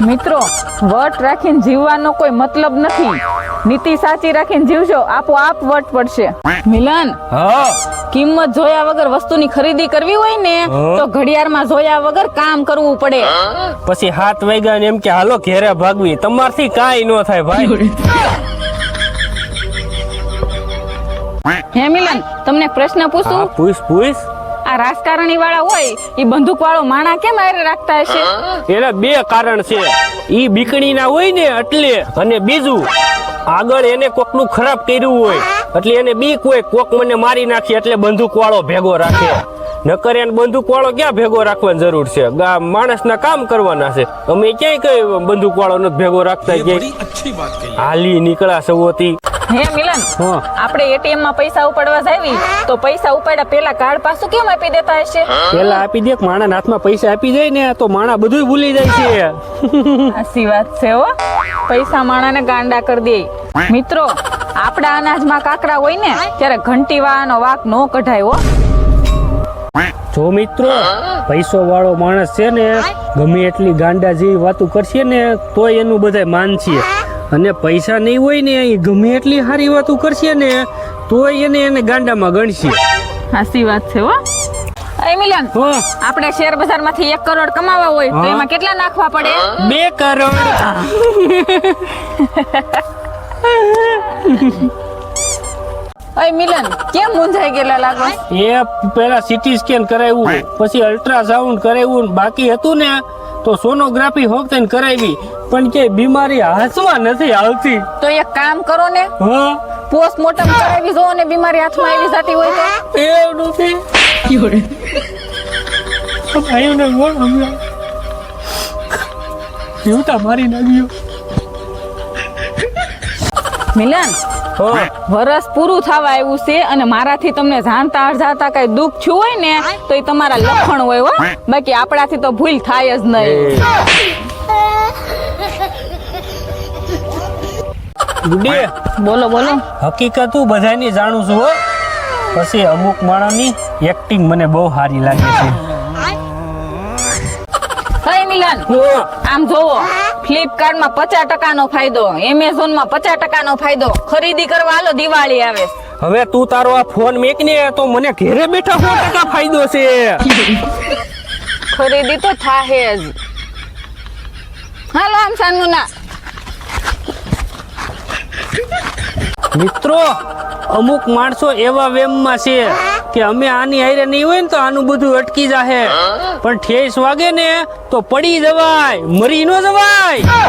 મિત્રો વટ રાખીને જીવવાનો કોઈ મતલબ નથી. નીતિ સાચી રાખીને જીવજો આપોઆપ વટ પડશે. મિલન હા. કિંમત જોયા વગર વસ્તુની ખરીદી કરવી હોય ને. તો ઘડિયાળમાં જોયા વગર કામ કરવું પડે. પછી હાથ વાગ્યા ને એમ કે હાલો ઘેરે ભાગવી. તમારથી કાંઈ ન થાય ભાઈ. હે મિલન તમને પ્રશ્ન પૂછું? પૂછ પૂછ. આ રાજકારણી વાળા હોય એ બંદૂક વાળો માણા કેમ આરે રાખતા હશે? એના બે કારણ છે. ઈ બીકણી ના હોય ને એટલે અને બીજું આગળ એને કોકનું ખરાબ કર્યું હોય એટલે એને બીક હોય કોક મને મારી નાખી એટલે બંદૂક વાળો ભેગો રાખે. નકર એને બંદૂક વાળો ક્યાં ભેગો રાખવાની જરૂર છે? માણસના કામ કરવાના છે. અમે ક્યાંય કઈ બંદૂક વાળો નથી ભેગો રાખતા હાલી નીકળ્યા સવોથી હે મિલન આપણે એટીએમમાં પૈસા ઉપાડવા જાવી તો પૈસા ઉપાડ્યા પેલા કાર્ડ પાછું કેમ આપી દેતા હશે? પેલા આપી દે માણા હાથમાં પૈસા આપી જાય ને તો માણા બધું ભૂલી જાય છે. આસી વાત છે હો. પૈસા માણાને ગાંડા કરી દે. મિત્રો આપણા અનાજમાં કાકરા હોય ને ત્યારે ઘંટી વાળાનો વાક નો કઢાય હો. જો મિત્રો પૈસો વાળો માણસ છે ને ગમે એટલી ગાંડા જેવી વાતો કરશે ને તોય એનું બધાય માનશે અને પૈસા નહીં હોય ને એ ગમે એટલી સારી વાતો કરશે ને તોય એને એને ગાંડામાં ગણશે. સાચી વાત છે હો. એ મિલન હો, આપણે શેર બજારમાંથી એક કરોડ કમાવા હોય તો એમાં કેટલા નાખવા પડે? બે કરોડ. અય મિલન કેમ મૂંઝાઈ ગયેલા લાગો? એ પેલા સીટી સ્કેન કરાવ્યું પછી અલ્ટ્રાસાઉન્ડ કરાવ્યું બાકી હતું ને તો સોનોગ્રાફી હોક ને કરાવી. પણ કે બીમારી હાથમાં નથી આવતી. તો એક કામ કરો ને હા? પોસ્ટમોર્ટમ કરાવી જો અને બીમારી હાથમાં આવી જતી હોય તો. એ નથી? ભાઈઓને કોણ હમણાં. જીવતા મારી નાખ્યો. મિલન વરસ પૂરું થવા આવ્યું છે અને મારાથી તમને જાણતા અણજાણતા કઈ દુઃખ થયું હોય ને તો એ તમારા લખણ હોય હો. બાકી આપણાથી તો ભૂલ થાય જ નહીં. ગુડે બોલો બોલો. હકીકત હું બધાની જાણું છું હો. પછી અમુક માણસની એક્ટિંગ મને બહુ સારી લાગે છે. હે મિલન. આમ જોવો ફ્લિપકાર્ટમાં પચાસ ટકાનો ફાયદો એમેઝોનમાં પચાસ ટકાનો ફાયદો. ખરીદી કરવા હાલો દિવાળી આવે. હવે તું તારો આ ફોન મેક ને તો મને ઘેરે બેઠા સો ટકા ફાયદો છે. ખરીદી તો થાહે જ. હાલો આમ સાનુના. મિત્રો, અમુક માણસો એવા વેમમાં છે કે અમે આની હારે નહીં હોય ને તો આનું બધું અટકી જાહે. પણ ઠેસ વાગે ને તો પડી જવાય, મરી ન જવાય.